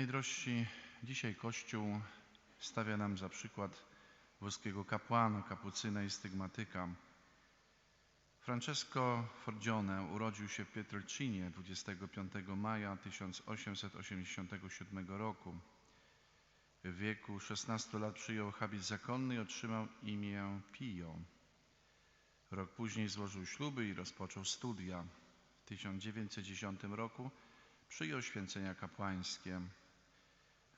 Najdrożsi, dzisiaj Kościół stawia nam za przykład włoskiego kapłana, kapucyna i stygmatyka. Francesco Forgione urodził się w Pietrelcinie 25 maja 1887 roku. W wieku 16 lat przyjął habit zakonny i otrzymał imię Pio. Rok później złożył śluby i rozpoczął studia. W 1910 roku przyjął święcenia kapłańskie.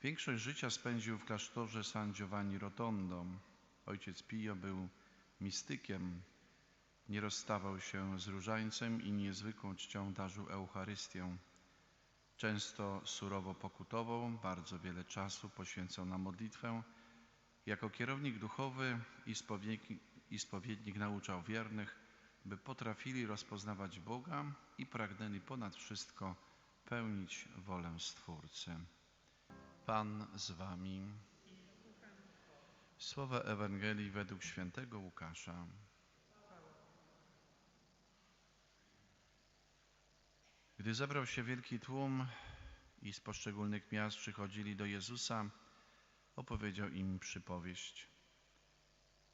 Większość życia spędził w klasztorze San Giovanni Rotondo. Ojciec Pio był mistykiem. Nie rozstawał się z różańcem i niezwykłą czcią darzył Eucharystię. Często surowo pokutował, bardzo wiele czasu poświęcał na modlitwę. Jako kierownik duchowy i spowiednik, i spowiednik nauczał wiernych, by potrafili rozpoznawać Boga i pragnęli ponad wszystko pełnić wolę Stwórcy. Pan z wami. Słowa Ewangelii według świętego Łukasza. Gdy zebrał się wielki tłum i z poszczególnych miast przychodzili do Jezusa, opowiedział im przypowieść.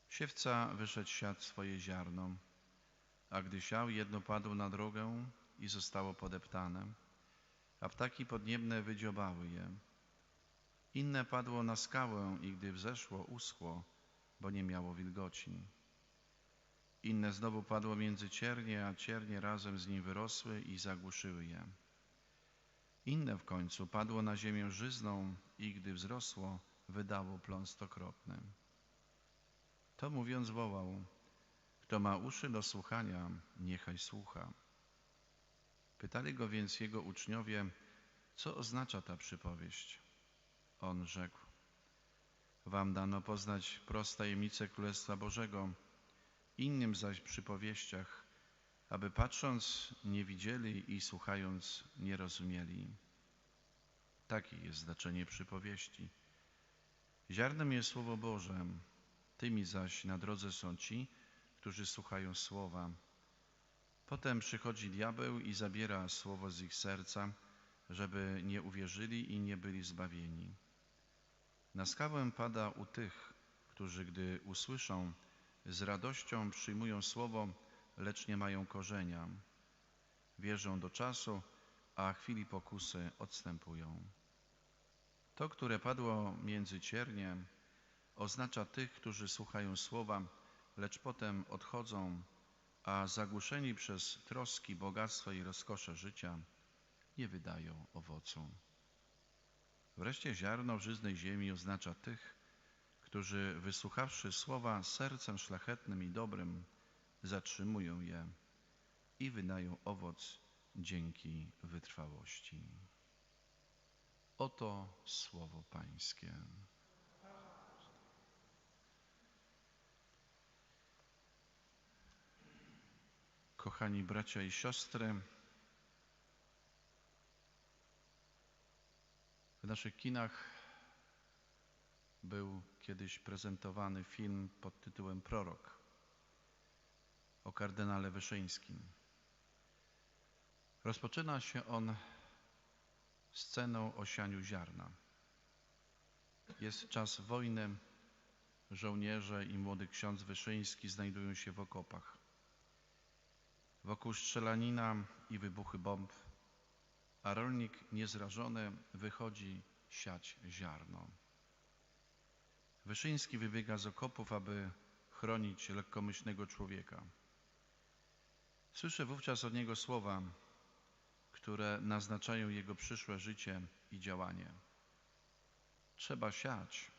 Siewca wyszedł siać swoje ziarno, a gdy siał, jedno padło na drogę i zostało podeptane, a ptaki podniebne wydziobały je. Inne padło na skałę i gdy wzeszło, uschło, bo nie miało wilgoci. Inne znowu padło między ciernie, a ciernie razem z nim wyrosły i zagłuszyły je. Inne w końcu padło na ziemię żyzną i gdy wzrosło, wydało plon stokrotny. To mówiąc wołał, kto ma uszy do słuchania, niechaj słucha. Pytali go więc jego uczniowie, co oznacza ta przypowieść. On rzekł, wam dano poznać prost tajemnicę Królestwa Bożego, innym zaś przypowieściach, aby patrząc nie widzieli i słuchając nie rozumieli. Takie jest znaczenie przypowieści. Ziarnem jest Słowo Boże, tymi zaś na drodze są ci, którzy słuchają Słowa. Potem przychodzi diabeł i zabiera Słowo z ich serca, żeby nie uwierzyli i nie byli zbawieni. Na skałę pada u tych, którzy gdy usłyszą, z radością przyjmują słowo, lecz nie mają korzenia. Wierzą do czasu, a chwili pokusy odstępują. To, które padło między ciernie, oznacza tych, którzy słuchają słowa, lecz potem odchodzą, a zagłuszeni przez troski, bogactwo i rozkosze życia nie wydają owocu. Wreszcie ziarno żyznej ziemi oznacza tych, którzy wysłuchawszy słowa sercem szlachetnym i dobrym, zatrzymują je i wydają owoc dzięki wytrwałości. Oto słowo Pańskie. Kochani bracia i siostry, naszych kinach był kiedyś prezentowany film pod tytułem Prorok o kardynale Wyszyńskim. Rozpoczyna się on sceną o sianiu ziarna. Jest czas wojny, żołnierze i młody ksiądz Wyszyński znajdują się w okopach. Wokół strzelanina i wybuchy bomb, a rolnik niezrażony wychodzi siać ziarno. Wyszyński wybiega z okopów, aby chronić lekkomyślnego człowieka. Słyszę wówczas od niego słowa, które naznaczają jego przyszłe życie i działanie. Trzeba siać,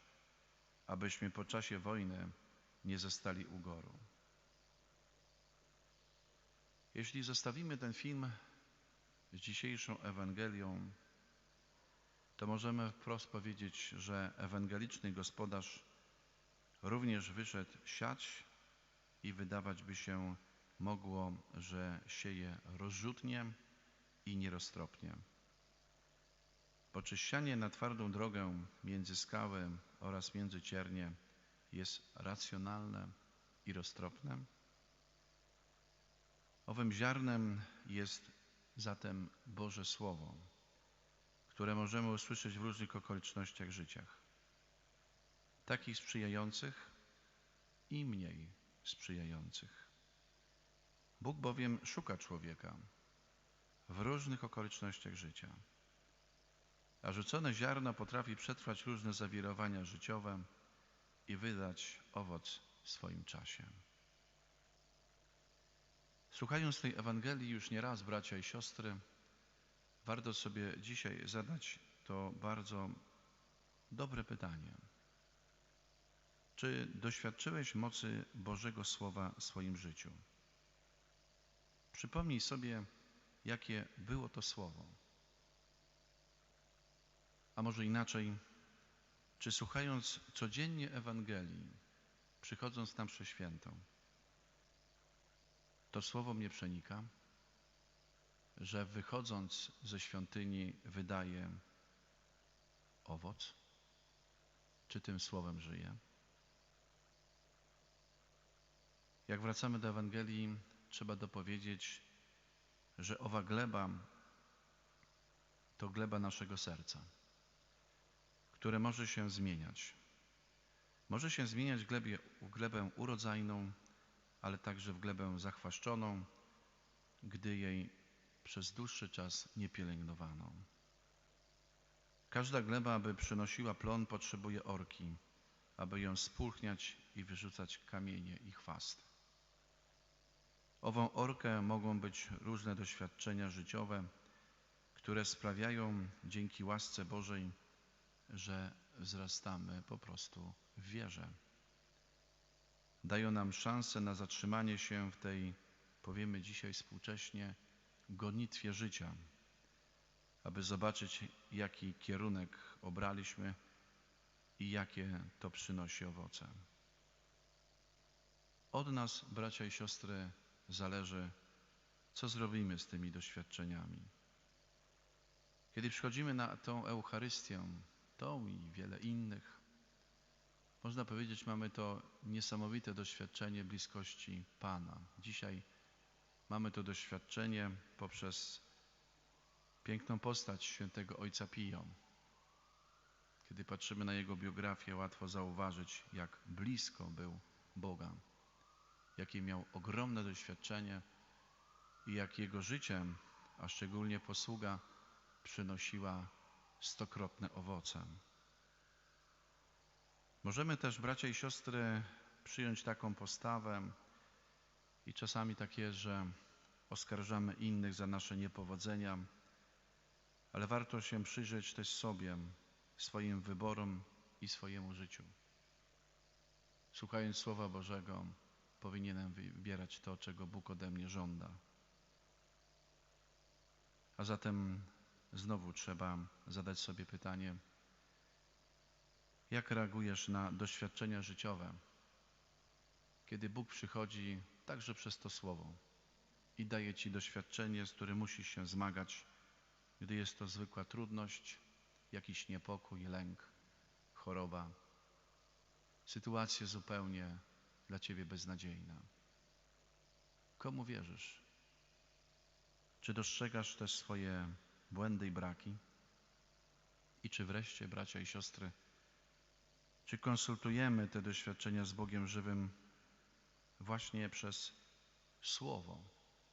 abyśmy po czasie wojny nie zostali u goru. Jeśli zostawimy ten film z dzisiejszą Ewangelią, to możemy wprost powiedzieć, że ewangeliczny gospodarz również wyszedł siać i wydawać by się mogło, że sieje rozrzutnie i nieroztropnie. Bo czy sianie na twardą drogę między skały oraz między ciernie jest racjonalne i roztropne? Owym ziarnem jest zatem Boże Słowo które możemy usłyszeć w różnych okolicznościach życiach. Takich sprzyjających i mniej sprzyjających. Bóg bowiem szuka człowieka w różnych okolicznościach życia. A rzucone ziarno potrafi przetrwać różne zawirowania życiowe i wydać owoc w swoim czasie. Słuchając tej Ewangelii już nie raz, bracia i siostry, warto sobie dzisiaj zadać to bardzo dobre pytanie. Czy doświadczyłeś mocy Bożego Słowa w swoim życiu? Przypomnij sobie, jakie było to Słowo. A może inaczej, czy słuchając codziennie Ewangelii, przychodząc tam przy świętą, to Słowo mnie przenika, że wychodząc ze świątyni wydaje owoc? Czy tym Słowem żyje? Jak wracamy do Ewangelii, trzeba dopowiedzieć, że owa gleba to gleba naszego serca, które może się zmieniać. Może się zmieniać glebie, glebę urodzajną, ale także w glebę zachwaszczoną, gdy jej przez dłuższy czas nie pielęgnowano. Każda gleba, aby przynosiła plon, potrzebuje orki, aby ją spulchniać i wyrzucać kamienie i chwast. Ową orkę mogą być różne doświadczenia życiowe, które sprawiają dzięki łasce Bożej, że wzrastamy po prostu w wierze. Dają nam szansę na zatrzymanie się w tej, powiemy dzisiaj współcześnie, gonitwie życia, aby zobaczyć, jaki kierunek obraliśmy i jakie to przynosi owoce. Od nas, bracia i siostry, zależy, co zrobimy z tymi doświadczeniami. Kiedy przychodzimy na tą Eucharystię, tą i wiele innych, można powiedzieć, mamy to niesamowite doświadczenie bliskości Pana. Dzisiaj mamy to doświadczenie poprzez piękną postać świętego Ojca Pio. Kiedy patrzymy na jego biografię, łatwo zauważyć, jak blisko był Boga jakie miał ogromne doświadczenie i jak jego życie, a szczególnie posługa, przynosiła stokrotne owoce. Możemy też, bracia i siostry, przyjąć taką postawę i czasami tak jest, że oskarżamy innych za nasze niepowodzenia, ale warto się przyjrzeć też sobie, swoim wyborom i swojemu życiu. Słuchając Słowa Bożego, powinienem wybierać to, czego Bóg ode mnie żąda. A zatem znowu trzeba zadać sobie pytanie, jak reagujesz na doświadczenia życiowe, kiedy Bóg przychodzi także przez to słowo i daje ci doświadczenie, z którym musisz się zmagać, gdy jest to zwykła trudność, jakiś niepokój, lęk, choroba, sytuacje zupełnie dla Ciebie beznadziejna. Komu wierzysz? Czy dostrzegasz też swoje błędy i braki? I czy wreszcie, bracia i siostry, czy konsultujemy te doświadczenia z Bogiem żywym właśnie przez Słowo,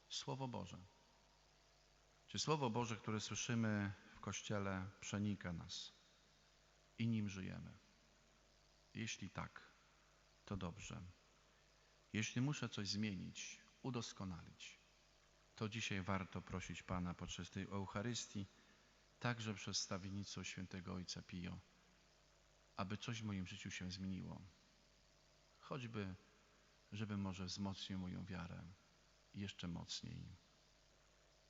Słowo Boże? Czy Słowo Boże, które słyszymy w Kościele, przenika nas i nim żyjemy? Jeśli tak, to dobrze. Jeśli muszę coś zmienić, udoskonalić, to dzisiaj warto prosić Pana podczas tej Eucharystii, także przez stawienictwo świętego Ojca Pio, aby coś w moim życiu się zmieniło. Choćby, żeby może wzmocnił moją wiarę jeszcze mocniej.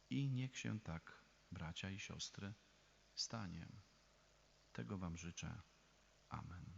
I niech się tak, bracia i siostry, stanie. Tego Wam życzę. Amen.